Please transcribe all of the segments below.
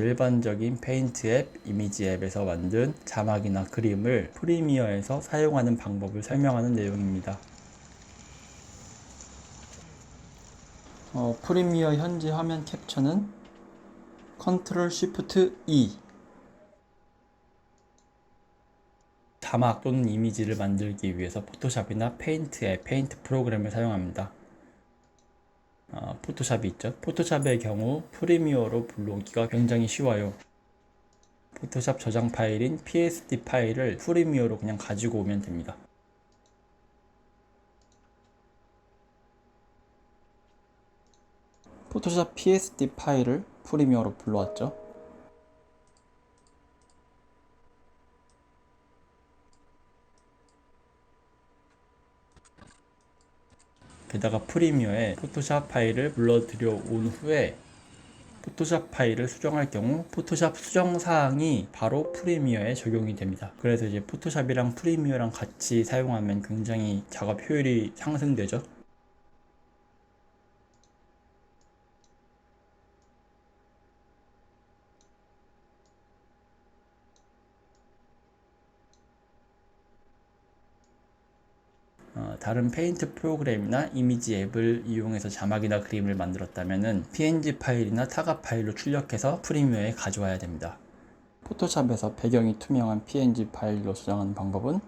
일반적인 페인트 앱, 이미지 앱에서 만든 자막이나 그림을 프리미어에서 사용하는 방법을 설명하는 내용입니다. 어, 프리미어 현재 화면 캡처는 컨트롤 쉬프트 E 자막 또는 이미지를 만들기 위해서 포토샵이나 페인트 앱, 페인트 프로그램을 사용합니다. 어, 포토샵이 있죠. 포토샵의 경우 프리미어로 불러오기가 굉장히 쉬워요. 포토샵 저장 파일인 PSD 파일을 프리미어로 그냥 가지고 오면 됩니다. 포토샵 PSD 파일을 프리미어로 불러왔죠. 게다가 프리미어에 포토샵 파일을 불러들여 온 후에 포토샵 파일을 수정할 경우 포토샵 수정 사항이 바로 프리미어에 적용이 됩니다. 그래서 이제 포토샵이랑 프리미어랑 같이 사용하면 굉장히 작업 효율이 상승되죠. 어, 다른 페인트 프로그램이나 이미지 앱을 이용해서 자막이나 그림을 만들었다면 png 파일이나 타가 파일로 출력해서 프리미어에 가져와야 됩니다. 포토샵에서 배경이 투명한 png 파일로 저장하는 방법은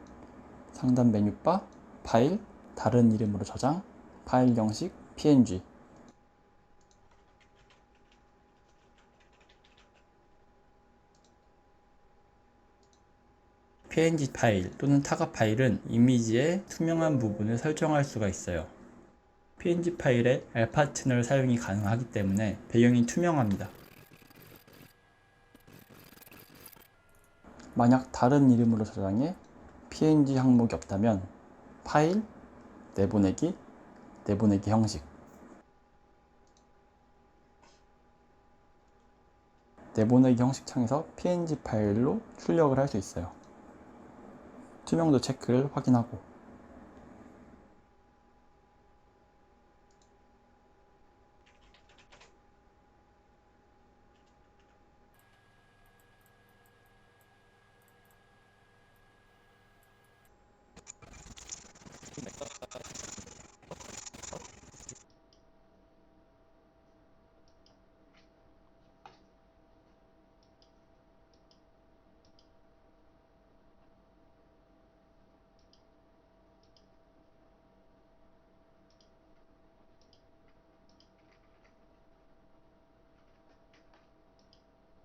상단 메뉴바, 파일, 다른 이름으로 저장, 파일 형식, png png 파일 또는 타가 파일은 이미지의 투명한 부분을 설정할 수가 있어요. png 파일에 알파트널 사용이 가능하기 때문에 배경이 투명합니다. 만약 다른 이름으로 저장해 png 항목이 없다면 파일, 내보내기, 내보내기 형식 내보내기 형식 창에서 png 파일로 출력을 할 수 있어요. 투명도 체크를 확인하고